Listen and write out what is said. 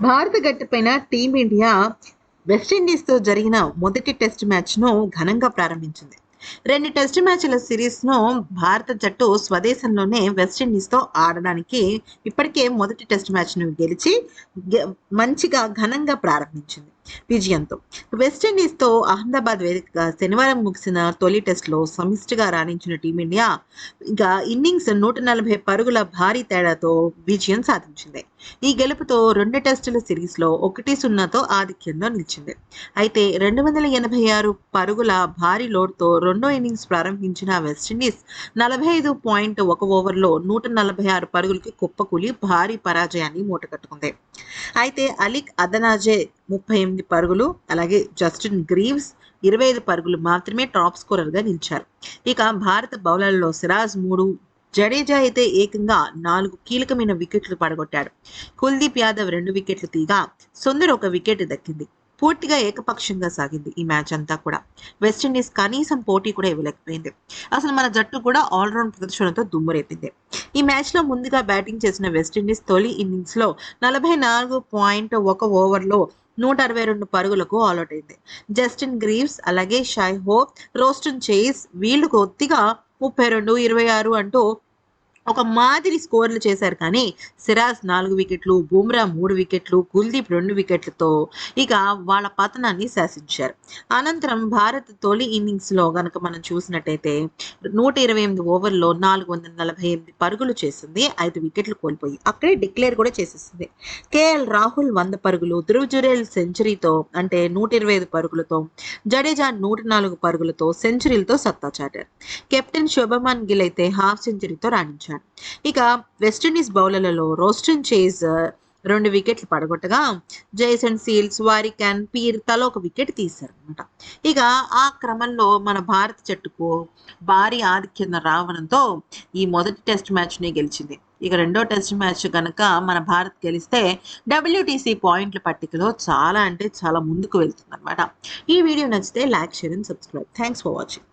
భారత గట్టుపైన టీమిండియా వెస్టిండీస్తో జరిగిన మొదటి టెస్ట్ మ్యాచ్ను ఘనంగా ప్రారంభించింది. రెండు టెస్ట్ మ్యాచ్ల సిరీస్ను భారత జట్టు స్వదేశంలోనే వెస్టిండీస్తో ఆడడానికి ఇప్పటికే మొదటి టెస్ట్ మ్యాచ్ను గెలిచి మంచిగా ఘనంగా ప్రారంభించింది. విజయంతో. వెస్టిండీస్తో అహ్మదాబాద్ వేదికగా శనివారం ముగిసిన తొలి టెస్ట్లో సమిష్టిగా రాణించిన టీమిండియా ఇక ఇన్నింగ్స్ నూట నలభై పరుగుల భారీ తేడాతో విజయం సాధించింది. ఈ గెలుపుతో రెండు టెస్టుల సిరీస్లో ఒకటి సున్నాతో ఆధిక్యంలో నిలిచింది. అయితే రెండు వందల ఎనభై ఆరు పరుగుల భారీ లోడ్తో రెండో ఇన్నింగ్స్ ప్రారంభించిన వెస్టిండీస్ నలభై ఐదు పాయింట్ ఒక ఓవర్లో నూట నలభై ఆరు పరుగులకి కుప్పకూలి భారీ పరాజయాన్ని మూటకట్టుకుంది అయితే అలిక్ అదనాజే ముప్పై ఎనిమిది పరుగులు అలాగే జస్టిన్ గ్రీవ్స్ ఇరవై ఐదు పరుగులు మాత్రమే టాప్ స్కోరర్గా నిలిచారు. ఇక భారత బౌలర్లలో సిరాజ్ మూడు జడేజా అయితే ఏకంగా నాలుగు కీలకమైన వికెట్లు పడగొట్టాడు. కుల్దీప్ యాదవ్ రెండు వికెట్లు తీగా సుందర్ ఒక వికెట్ దక్కింది. పూర్తిగా ఏకపక్షంగా సాగింది ఈ మ్యాచ్ అంతా కూడా. వెస్టిండీస్ కనీసం పోటీ కూడా ఇవ్వలేకపోయింది. అసలు మన జట్టు కూడా ఆల్రౌండ్ ప్రదర్శనతో దుమ్మురేపింది ఈ మ్యాచ్లో ముందుగా బ్యాటింగ్ చేసిన వెస్టిండీస్ తొలి ఇన్నింగ్స్లో నలభై నాలుగు పాయింట్ ఒక ఓవర్లో నూట అరవై రెండు పరుగులకు ఆల్అౌట్ అయింది. జస్టిన్ గ్రీవ్స్ అలాగే షాయ్ హోప్ రోస్టన్ చేయిస్ వీళ్ళు కొద్దిగా ముప్పై రెండు ఇరవై ఆరు అంటూ ఒక మాదిరి స్కోర్లు చేశారు కానీ సిరాజ్ నాలుగు వికెట్లు బుమ్రా మూడు వికెట్లు కుల్దీప్ రెండు వికెట్లతో ఇక వాళ్ళ పతనాన్ని శాసించారు. అనంతరం భారత్ తొలి ఇన్నింగ్స్లో గనక మనం చూసినట్టయితే నూట ఇరవై ఎనిమిది ఓవర్లో నాలుగు వందల నలభై ఎనిమిది పరుగులు చేసింది ఐదు వికెట్లు కోల్పోయి అక్కడే డిక్లేర్ కూడా చేసేసింది. కేఎల్ రాహుల్ వంద పరుగులు ధృవ్ జురేల్ సెంచరీతో అంటే నూట ఇరవై ఐదు పరుగులతో జడేజా నూట నాలుగు పరుగులతో సెంచరీలతో సత్తా చాటారు. కెప్టెన్ శుభమన్ గిల్ అయితే హాఫ్ సెంచరీతో రాణించాడు. ఇక వెస్టిండీస్ బౌలర్లలో రోస్టన్ చేజ్ రెండు వికెట్లు పడగొట్టగా జైసన్ సీల్స్ వారికన్ పీర్ తల ఒక వికెట్ తీశారనమాట ఇక ఆ క్రమంలో మన భారత జట్టుకు భారీ ఆధిక్యం రావడంతో ఈ మొదటి టెస్ట్ మ్యాచ్ని గెలిచింది. ఇక రెండో టెస్ట్ మ్యాచ్ కనుక మన భారత్ గెలిస్తే డబ్ల్యూటీసీ పాయింట్ల పట్టికలో చాలా అంటే చాలా ముందుకు వెళ్తుందనమాట ఈ వీడియో నచ్చితే like share and subscribe. Thanks for watching